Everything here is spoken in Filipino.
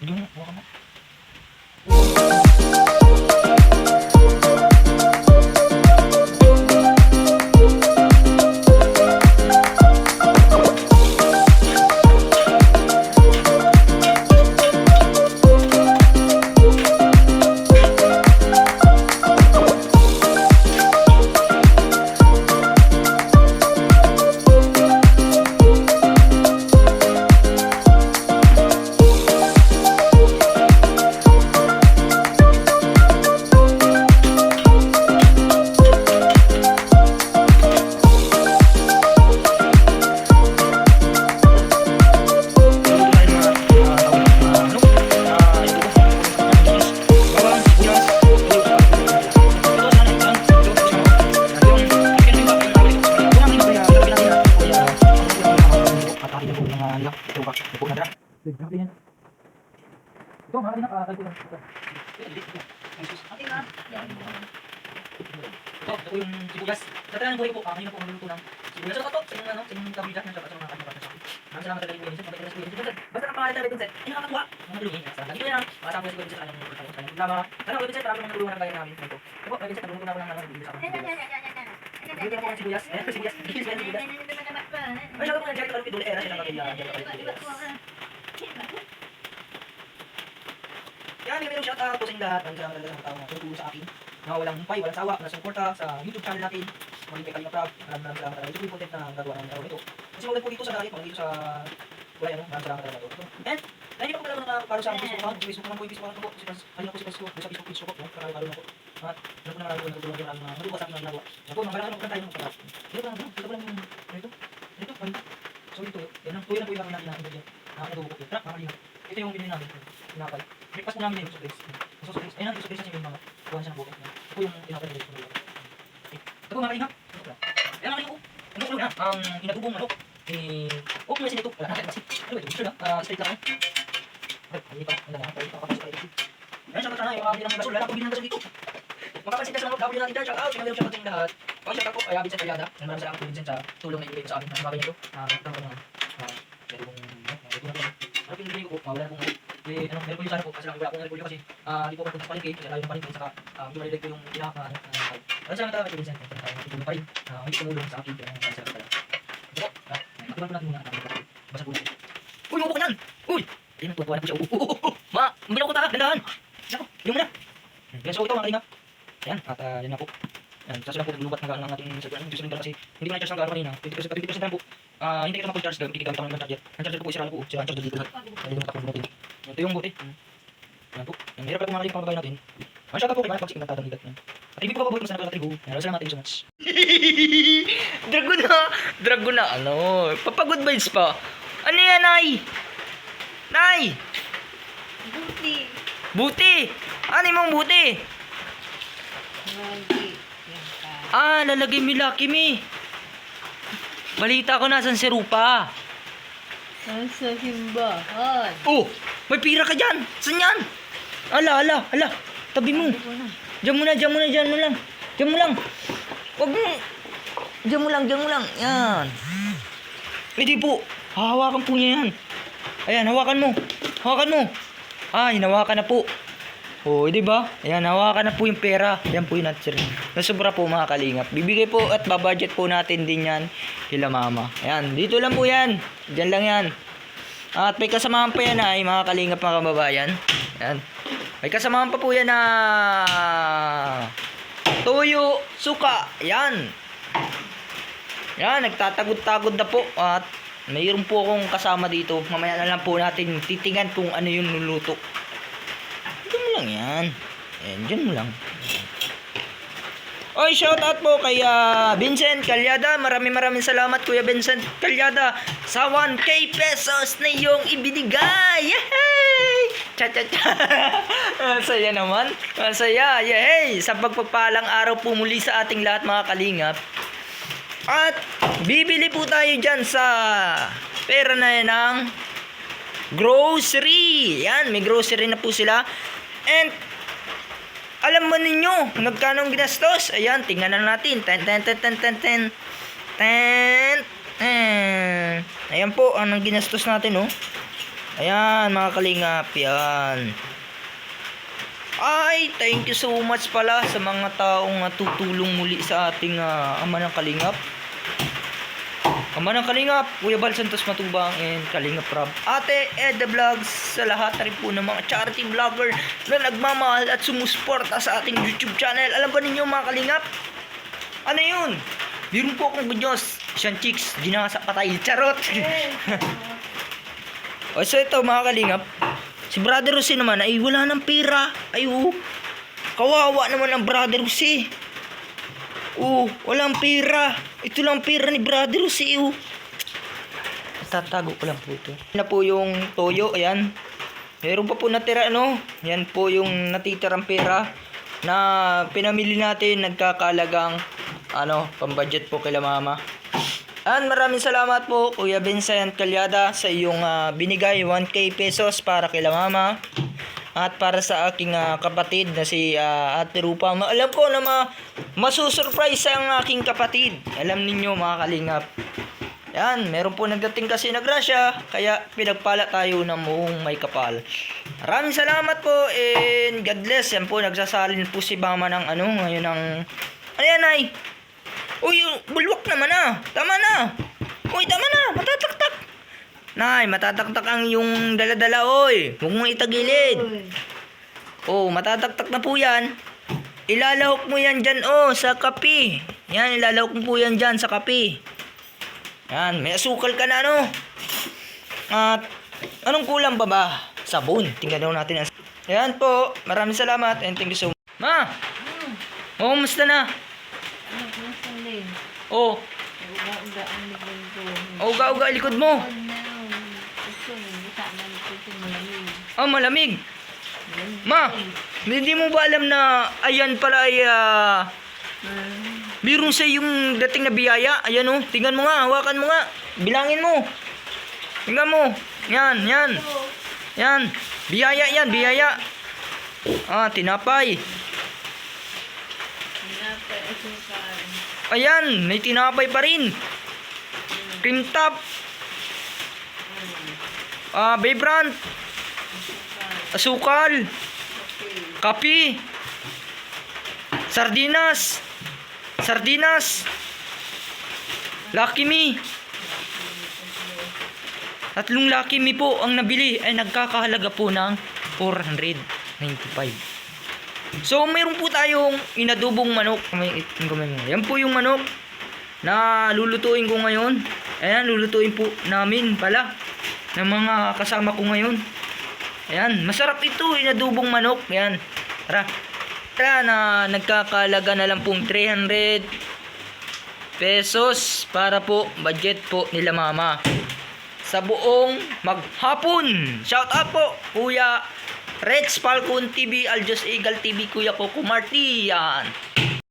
Hindi na, huwag na. Grabe yan. Ito, mga kalingap, ah, kalingap. Ito. Okay na. Yan. Ito, ito po yung sibuyas. Sa talang buhay po, ah, kanina po ang luluto ng sibuyas. Sa kato, sa yung ano, sa yung kabigat ng sa mga kanina sa akin. Maraming salamat talaga yung Vincent, mabait na si Vincent. Basta ang pangalan talaga Vincent, ay nakakatuwa. Mga tulungin. Sa dito yan, matapos si Vincent sa kanyang sa kanyang programa. Ano, Vincent, marami mga tulungan ng gaya namin. Ito. Po, Vincent, nagulungan ako ng ano, bibili sa akin. na po ang sibuyas. Ayan, sibuyas. Sibuyas, sibuyas. Ay, siya po nga, Jerry, kalapit, duli, era, siya lang kaya, may may shout out po sa inyo lahat. Ang salamat talaga sa tao na tutulong sa akin. Na walang humpay, walang sawa, na suporta sa YouTube channel natin. Maraming kay Kalinga Prab. Maraming maraming salamat talaga. Ito po yung content na gagawa namin araw nito. Kasi maganda po dito sa dalit, maganda dito sa Wala ano, maraming salamat talaga to. And, dahil pa pala ako nakaparo sa Facebook account, Facebook naman po Facebook account ko, si Pas, kanina po si Pasko, sa Facebook page ko po, kakalo na po. At, ano po na marami din ang mga maluwa sa akin na nagawa. Yan po, mga kailangan tayo ng pagkakap. Dito lang, dito lang yung, dito, dito, dito, So ito, yan ang tuyo na po yung natin na ingredient. Na adobo po. Tara, mamalinga. Ito yung binili namin. Tinapay. Breakfast po namin din, gusto guys. Gusto guys. Ayun ang gusto guys yung mga kuhan siya ng buko. Ito yung tinapay na guys. Ito po mamalinga. Ito po. Ayan mamalinga po. Ano ulo na? Ang inadubong manok. Eh, oh, may sinito. Wala na kasi. Ano ba ito? Sure na. Ah, straight lang. Ay, hindi pa. Ano na? Ay, papapasok pa ito. Ayan, out sana yung mga bilang basura. Wala po bilang basura dito. Makapansin ka sa mga kapatid natin dyan. Shout out. Out sa inyong lahat. Oh, shout out po. Kaya Vincent Aliada. Maraming salamat po Vincent sa tulong na ibigay sa amin. Ang mga ganyan to. Ah, ito ko na. Meron pong ano. Ano ibigay ko po? Ah, wala pong, eh, ano, meron po yung sana po. Kasi lang, wala pong repolyo kasi, ah, di po ako punta sa palengke. Kasi layo ng. Saka, ah, medyo malilig po yung pinaka, ano, ah, Maraming salamat talaga kay Vincent. Kaya tayo natutulong pa rin. Ah, hindi tumulong sa akin. Kaya salamat talaga. Ito po. Ah, atiban po natin muna. Ah, Basa po natin. Uy, umupo ka dyan! Uy! Ayun, tuwa na po siya. Uh, uh, uh, uh. Ma, mabilang ko ta, dandahan! Nako, yung muna. Yan, so ito mga kalingap. Ayan, at uh, yan na po. Yan, kaso lang po lulubat na ng ating cellphone. Gusto nyo kasi hindi ko na-charge ng gano'n kanina. 50% 50% lang po. Ah, hindi ko na mag-charge dahil gigamit ako ng charger. Ang charger ko po, isira na po. Sira ang charger dito lahat. Ay, yung tapong natin. Ito yung bote. Hmm. Yan po. Yan, hirap pala po mga kalingap pangabay natin. Ang shout out po kay Manang Pagsik ng tatang higat. At hindi po papabuhay mas nakakala trigo. Yan, salamat thank you so much. Dragon na. Dragon na. Ano? Papagod vibes pa. Ano yan, Nay? Nay! Buti. Buti! Ano yung buti? Magi. Ah, lalagay yung Lucky Me. Balita ko nasan si Rupa. Nasa simbahan. Oh, may pira ka dyan. Saan yan? Ala, ala, ala. Tabi mo. Diyan mo na, diyan mo na, diyan mo lang. Diyan mo lang. Huwag mo. Diyan mo lang, diyan mo lang. Yan. Hindi po. Hahawakan po niya yan. Ayan, hawakan mo. Hawakan mo. Ah, hinawakan na po. Oh, di ba? Ayan, hawakan na po yung pera. Yan po yung natin. Nasubra po mga kalingap. Bibigay po at babudget po natin din yan. Kila mama. Ayan, dito lang po yan. Diyan lang yan. At may kasamahan pa yan ay mga kalingap mga kababayan. Ayan. May kasamahan pa po yan na tuyo, suka. Yan. Yan, nagtatagod-tagod na po. At mayroon po akong kasama dito. Mamaya na lang po natin titingan kung ano yung nuluto. Diyan lang yan. Ayan, dyan mo lang. Oy, shout out po kay ah, Vincent Calyada. Maraming maraming salamat Kuya Vincent Calyada sa 1k pesos na iyong ibinigay. Yay! Cha cha cha. Saya naman. Ang saya. Yay! Sa pagpapalang araw po muli sa ating lahat mga kalingap. At bibili po tayo dyan sa pera na yan ng grocery. Yan, may grocery na po sila. And alam mo ninyo, magkano ginastos? Ayan, tingnan na natin. Ten, ten, ten, ten, ten, ten. Ten, ten. Ayan po, anong ginastos natin, oh. Ayan, mga kalingap, yan. Ay, thank you so much pala sa mga taong uh, tutulong muli sa ating ah, ama ng kalingap. Ama ng Kalingap, Kuya Bal Santos Matubang and Kalingap Rob. Ate Eda Vlogs sa lahat na rin po ng mga charity vlogger na nagmamahal at sumusuporta sa ating YouTube channel. Alam ba ninyo mga Kalingap? Ano yun? Meron po akong good news. Isang chicks, ginasa patay. Charot! o so ito mga Kalingap, si Brother Jose naman ay wala ng pera. Ay oh, kawawa naman ang Brother Jose. Oh, walang pera. Ito lang pera ni Brother oh. Tatago ko lang po ito. Na po yung toyo, ayan. Meron pa po natira, ano. Yan po yung natitirang pera na pinamili natin nagkakalagang ano, pambudget po kila mama. And maraming salamat po Kuya Vincent Calyada sa iyong ah, binigay 1k pesos para kay la mama at para sa aking ah, kapatid na si ah, Ate Rupa. Alam ko na ma masusurprise ang aking kapatid. Alam ninyo mga kalingap. Yan, meron po nagdating kasi na grasya, kaya pinagpala tayo ng muong may kapal. Maraming salamat po and God bless. Yan po, nagsasalin po si Mama ng ano, ngayon ng... Ano yan, ay? Uy, bulwak naman na. Tama na. Uy, tama na. Matataktak. Nay, matataktak ang yung daladala, oy. Huwag mong itagilid. Oh, matataktak na po yan. Ilalahok mo yan dyan, oh, sa kape. Yan, ilalahok mo po yan dyan sa kape. Yan, may asukal ka na, ano? At, anong kulang ba ba? Sabon. Tingnan daw natin. Yan po. Maraming salamat and thank you so much. Ma! Hmm. Oh, musta na? Ano, kumusta? Oh, Uga-uga ang likod ko. uga-uga likod mo. Oh, no. Ito, hindi sa aman ko ito Oh, malamig. Ma, hindi mo ba alam na ayan pala ay ah, Hmm. Meron sa yung dating na biyaya. Ayan oh. Tingnan mo nga. Hawakan mo nga. Bilangin mo. Tingnan mo. Yan, yan. Yan. Biyaya yan, biyaya. Ah, tinapay. Ayan, may tinapay pa rin. Cream top. Ah, Baybrand. Asukal. Kapi. Sardinas. Sardinas. Lucky Me. Tatlong Lucky Me po ang nabili ay nagkakahalaga po ng 495. So, mayroon po tayong inadubong manok. May, yan po yung manok na lulutuin ko ngayon. Ayan, lulutuin po namin pala ng mga kasama ko ngayon. Ayan, masarap ito, inadubong manok. Ayan, tara. Tara na nagkakalaga na lang pong 300 pesos para po budget po nila mama. Sa buong maghapon. Shout out po, Kuya Rex Falcon TV, Aljos Eagle TV, Kuya Coco Marty. Yan.